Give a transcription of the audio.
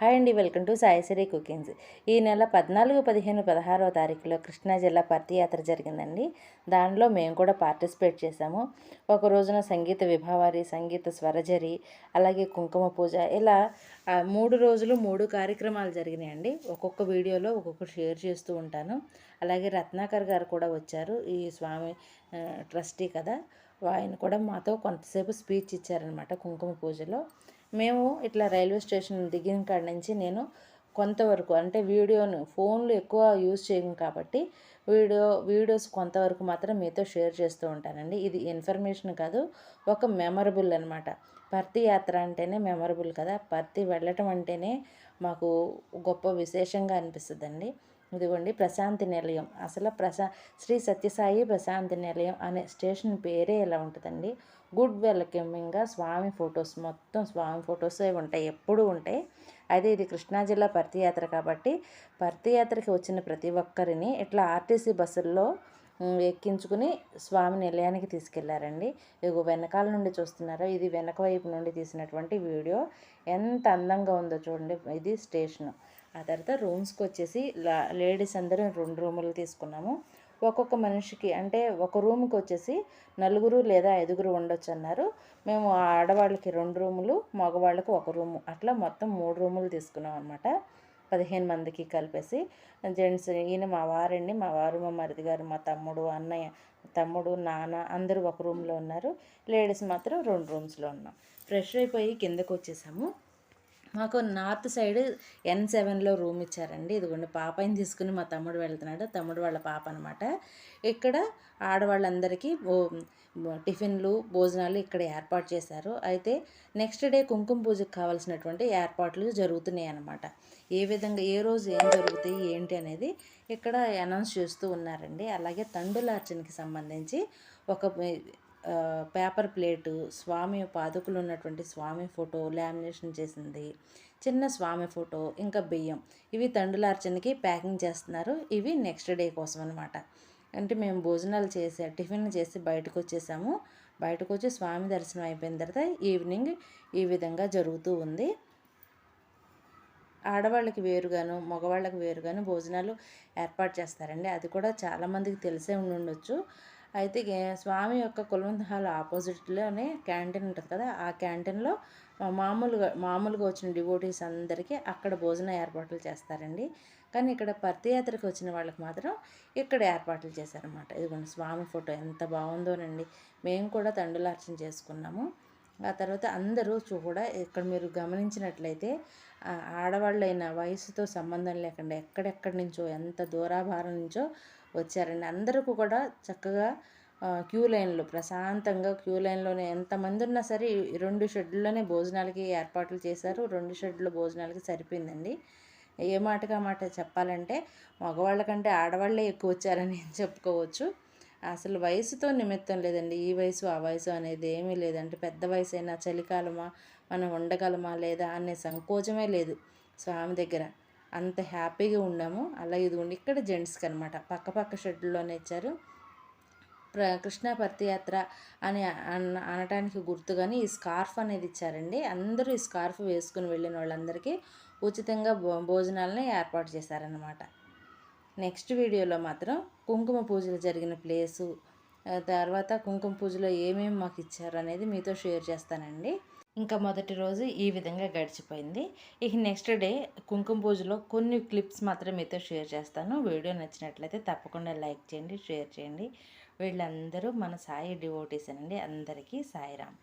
Hi అండి welcome to Saisri cookings. ఈ నెల పద్నాలుగు పదిహేను పదహారవ తారీఖులో కృష్ణా జిల్లా పర్తియాత్ర జరిగిందండి. దానిలో మేము కూడా పార్టిసిపేట్ చేశాము. ఒక రోజున సంగీత విభావారి సంగీత స్వరజరి అలాగే కుంకుమ పూజ ఇలా మూడు రోజులు మూడు కార్యక్రమాలు జరిగినాయండి. ఒక్కొక్క వీడియోలో ఒక్కొక్కటి షేర్ చేస్తూ ఉంటాను. అలాగే రత్నాకర్ గారు కూడా వచ్చారు ఈ స్వామి ట్రస్టీ కదా. ఆయన కూడా మాతో కొంతసేపు స్పీచ్ ఇచ్చారనమాట కుంకుమ పూజలో. మేము ఇట్లా రైల్వే స్టేషన్ దిగిన కాడ నుంచి నేను కొంతవరకు అంటే వీడియోను ఫోన్లు ఎక్కువ యూజ్ చేయము కాబట్టి వీడియో వీడియోస్ కొంతవరకు మాత్రం మీతో షేర్ చేస్తూ ఉంటానండి. ఇది ఇన్ఫర్మేషన్ కాదు ఒక మెమరబుల్ అనమాట పర్తి యాత్ర అంటేనే మెమరబుల్ కదా. పర్తి వెళ్ళటం అంటేనే మాకు గొప్ప విశేషంగా అనిపిస్తుందండి. ఇదిగోండి ప్రశాంతి నిలయం. అసలు ప్రశా శ్రీ సత్యసాయి ప్రశాంతి నిలయం అనే స్టేషన్ పేరే ఇలా ఉంటుందండి. గుడ్ వెల్కమింగ్గా స్వామి ఫొటోస్ మొత్తం స్వామి ఫొటోసే ఉంటాయి. ఎప్పుడూ ఉంటాయి. అయితే ఇది కృష్ణా జిల్లా పర్తి యాత్ర కాబట్టి పర్తి యాత్రకి వచ్చిన ప్రతి ఒక్కరిని ఇట్లా ఆర్టీసీ బస్సుల్లో ఎక్కించుకుని స్వామి నిలయానికి తీసుకెళ్ళారండి. ఇగో వెనకాల నుండి చూస్తున్నారో? ఇది వెనక వైపు నుండి తీసినటువంటి వీడియో. ఎంత అందంగా ఉందో చూడండి. ఇది స్టేషన్. ఆ తర్వాత రూమ్స్కి వచ్చేసి లేడీస్ అందరూ రెండు రూములు తీసుకున్నాము. ఒక్కొక్క మనిషికి అంటే ఒక రూమ్కి వచ్చేసి నలుగురు లేదా ఐదుగురు ఉండొచ్చు అన్నారు మేము ఆ ఆడవాళ్ళకి రెండు రూములు మగవాళ్ళకి ఒక రూము. అట్లా మొత్తం మూడు రూములు తీసుకున్నాం అనమాట పదిహేను మందికి కలిపేసి. జెంట్స్ ఈయన మా వారండి. మా వారు మా మరిది గారు మా తమ్ముడు అన్నయ్య తమ్ముడు నాన్న అందరూ ఒక రూమ్లో ఉన్నారు. లేడీస్ మాత్రం రెండు రూమ్స్లో ఉన్నాం. ఫ్రెష్ అయిపోయి కిందకు వచ్చేసాము. మాకు నార్త్ సైడ్ ఎన్ సెవెన్లో రూమ్ ఇచ్చారండి ఇదిగోండి పాపని తీసుకుని మా తమ్ముడు వెళ్తున్నాడు. తమ్ముడు వాళ్ళ పాప అనమాట ఇక్కడ ఆడవాళ్ళందరికీ టిఫిన్లు భోజనాలు ఇక్కడ ఏర్పాటు చేశారు. అయితే నెక్స్ట్ డే కుంకుమ పూజకు కావాల్సినటువంటి ఏర్పాట్లు జరుగుతున్నాయి అన్నమాట. ఏ విధంగా ఏ రోజు ఏం జరుగుతాయి ఏంటి అనేది ఇక్కడ అనౌన్స్ చేస్తూ ఉన్నారండి. అలాగే తండులార్చనకి సంబంధించి ఒక పేపర్ ప్లేటు స్వామి పాదుకులు ఉన్నటువంటి స్వామి ఫోటో లామినేషన్ చేసింది చిన్న స్వామి ఫోటో ఇంకా బియ్యం. ఇవి తండులార్చనకి ప్యాకింగ్ చేస్తున్నారు. ఇవి నెక్స్ట్ డే కోసం అనమాట అంటే మేము భోజనాలు చేసే టిఫిన్ చేసి బయటకు వచ్చేసాము. బయటకు వచ్చి స్వామి దర్శనం అయిపోయిన తర్వాత ఈవినింగ్ ఈ విధంగా జరుగుతూ ఉంది. ఆడవాళ్ళకి వేరుగాను మగవాళ్ళకి వేరుగాను భోజనాలు ఏర్పాటు చేస్తారండి. అది కూడా చాలామందికి తెలిసే ఉండి ఉండొచ్చు. అయితే స్వామి యొక్క కులవంత హాల్ ఆపోజిట్లోనే క్యాంటీన్ ఉంటుంది కదా ఆ క్యాంటీన్లో మామూలుగా మామూలుగా వచ్చిన డివోటీస్ అందరికీ అక్కడ భోజన ఏర్పాట్లు చేస్తారండి. కానీ ఇక్కడ పర్తయాత్రకు వచ్చిన వాళ్ళకి మాత్రం ఇక్కడ ఏర్పాట్లు చేశారన్నమాట. ఇదిగోండి స్వామి ఫోటో ఎంత బాగుందోనండి. మేము కూడా తండులార్చన చేసుకున్నాము. ఆ తర్వాత అందరూ కూడా ఇక్కడ మీరు గమనించినట్లయితే ఆడవాళ్ళైన వయసుతో సంబంధం లేకుండా ఎక్కడెక్కడి నుంచో ఎంత దూరాభారం నుంచో వచ్చారండి. అందరికీ కూడా చక్కగా క్యూ లైన్లో ప్రశాంతంగా క్యూ లైన్లోనే ఎంతమంది ఉన్నా సరే రెండు షెడ్లోనే భోజనాలకి ఏర్పాట్లు చేశారు. రెండు షెడ్లు భోజనాలకి సరిపోయిందండి. ఏ మాటగా మాట చెప్పాలంటే మగవాళ్ళ కంటే ఆడవాళ్ళే ఎక్కువ వచ్చారని చెప్పుకోవచ్చు. అసలు వయసుతో నిమిత్తం లేదండి. ఈ వయసు ఆ వయసు అనేది ఏమీ లేదంటే పెద్ద వయసు అయినా చలికాలమా మనం ఉండగలమా లేదా అనే సంకోచమే లేదు స్వామి దగ్గర. అంత హ్యాపీగా ఉన్నాము. అలా ఇది ఉండి ఇక్కడ జెంట్స్కి అనమాట పక్క పక్క షెడ్లోనే ఇచ్చారు. ప్ర కృష్ణా పర్తియాత్ర అని అన అనటానికి గుర్తుగాని ఈ స్కార్ఫ్ అనేది ఇచ్చారండి. అందరూ ఈ స్కార్ఫ్ వేసుకుని వెళ్ళిన వాళ్ళందరికీ ఉచితంగా భో భోజనాలని ఏర్పాటు చేశారనమాట నెక్స్ట్ వీడియోలో మాత్రం కుంకుమ పూజలు జరిగిన ప్లేసు తర్వాత కుంకుమ పూజలో ఏమేమి మాకు ఇచ్చారు అనేది మీతో షేర్ చేస్తానండి. ఇంకా మొదటి రోజు ఈ విధంగా గడిచిపోయింది. ఇక నెక్స్ట్ డే కుంకుమ పూజలో కొన్ని క్లిప్స్ మాత్రం మీతో షేర్ చేస్తాను. వీడియో నచ్చినట్లయితే తప్పకుండా లైక్ చేయండి షేర్ చేయండి. వీళ్ళందరూ మన సాయి డివోటీస్ అండి అందరికీ సాయిరామ్.